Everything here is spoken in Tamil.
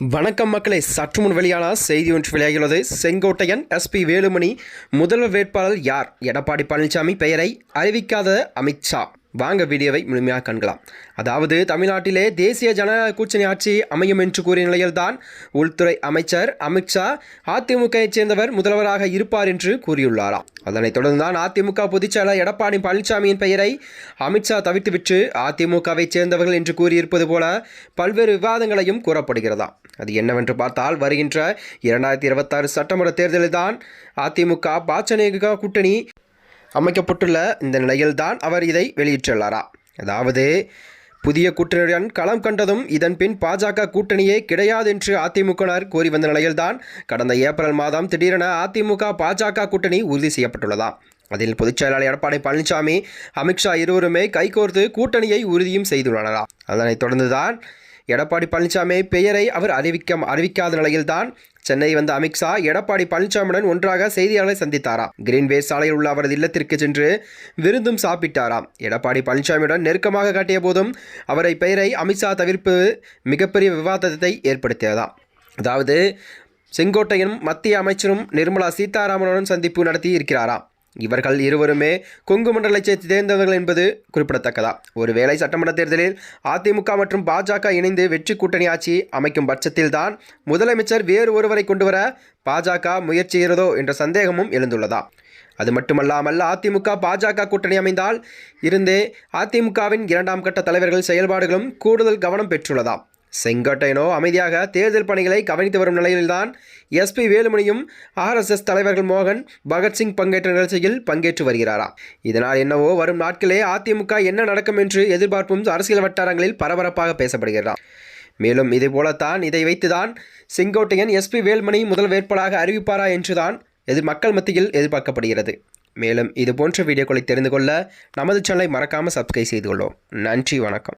வணக்கம் மக்களை. சற்று முன் வெளியான செய்தி ஒன்று வெளியாகியுள்ளது செங்கோட்டையன் எஸ்பி வேலுமணி முதல்வர் வேட்பாளர் யார்? எடப்பாடி பழனிசாமி பெயரை அறிவிக்காத அமித்ஷா வாங்க வீடியோவை முழுமையாக காண்கலாம். அதாவது தமிழ்நாட்டிலே தேசிய ஜனநாயக கூட்டணி ஆட்சி அமையும் என்று கூறிய நிலையில்தான் உள்துறை அமைச்சர் அமித்ஷா அதிமுகவைச் சேர்ந்தவர் முதல்வராக இருப்பார் என்று கூறியுள்ளாராம். அதனைத் தொடர்ந்துதான் அதிமுக பொதுச்செயலர் எடப்பாடி பழனிசாமியின் பெயரை அமித்ஷா தவிர்த்துவிட்டு அதிமுகவைச் சேர்ந்தவர்கள் என்று கூறியிருப்பது போல பல்வேறு விவாதங்களையும் கூறப்படுகிறதா அது என்னவென்று பார்த்தால் வருகின்ற இரண்டாயிரத்தி இருபத்தாறு சட்டமன்ற தேர்தலில்தான் அதிமுக பாஜக கூட்டணி அமைக்கப்பட்டுள்ள இந்த நிலையில்தான் அவர் இதை வெளியிட்டுள்ளாரா? அதாவது புதிய கூட்டணியுடன் களம் கண்டதும் இதன் பின் பாஜக கூட்டணியே கிடையாது என்று அதிமுகவினர் கூறி வந்த நிலையில்தான் கடந்த ஏப்ரல் மாதம் திடீரென அதிமுக பாஜக கூட்டணி உறுதி செய்யப்பட்டுள்ளதா? அதில் பொதுச் செயலாளர் எடப்பாடி பழனிசாமி அமித்ஷா இருவருமே கைகோர்த்து கூட்டணியை உறுதியும் செய்துள்ளனரா? அதனைத் தொடர்ந்துதான் எடப்பாடி பழனிசாமி பெயரை அவர் அறிவிக்க அறிவிக்காத நிலையில்தான் சென்னை வந்த அமித்ஷா எடப்பாடி பழனிசாமியுடன் ஒன்றாக செய்தியாளரை சந்தித்தாராம் கிரீன்வே சாலையில் உள்ள அவரது இல்லத்திற்கு சென்று விருந்தும் சாப்பிட்டாராம் எடப்பாடி பழனிசாமியுடன் நெருக்கமாக காட்டிய போதும் அவரை பெயரை அமித்ஷா தவிர்ப்பு மிகப்பெரிய விவாதத்தை ஏற்படுத்தியதாம் அதாவது செங்கோட்டையனும் மத்திய அமைச்சரும் நிர்மலா சீதாராமனுடன் சந்திப்பு நடத்தி இருக்கிறாராம் இவர்கள் இருவருமே கொங்கு மண்டலத்தை சேர்ந்தவர்கள் என்பது குறிப்பிடத்தக்கதா? ஒருவேளை சட்டமன்ற தேர்தலில் அதிமுக மற்றும் பாஜக இணைந்து வெற்றி கூட்டணி ஆட்சி அமைக்கும் பட்சத்தில்தான் முதலமைச்சர் வேறு ஒருவரை கொண்டுவர பாஜக முயற்சிகிறதோ என்ற சந்தேகமும் எழுந்துள்ளதா? அது மட்டுமல்லாமல் அதிமுக பாஜக கூட்டணி அமைந்தால் இருந்தே அதிமுகவின் இரண்டாம் கட்ட தலைவர்கள் செயல்பாடுகளும் கூடுதல் கவனம் பெற்றுள்ளதாம். செங்கோட்டையனோ அமைதியாக தேர்தல் பணிகளை கவனித்து வரும் நிலையில்தான் எஸ்பி வேலுமணியும் ஆர்எஸ்எஸ் தலைவர்கள் மோகன் பகத்சிங் பங்கேற்ற நிகழ்ச்சியில் பங்கேற்று வருகிறாராம் இதனால் என்னவோ வரும் நாட்களே அதிமுக என்ன நடக்கும் என்று எதிர்பார்ப்பும் அரசியல் வட்டாரங்களில் பரபரப்பாக பேசப்படுகிறார் மேலும் இதுபோலத்தான் இதை வைத்துதான் செங்கோட்டையன் எஸ்பி வேல்மணி முதல் வேட்பாளராக அறிவிப்பாரா என்றுதான் எதிர் மக்கள் மத்தியில் எதிர்பார்க்கப்படுகிறது. மேலும் இது போன்ற வீடியோக்களை தெரிந்து கொள்ள நமது சேனலை மறக்காமல் சப்ஸ்கிரைப் செய்து கொள்வோம் நன்றி வணக்கம்.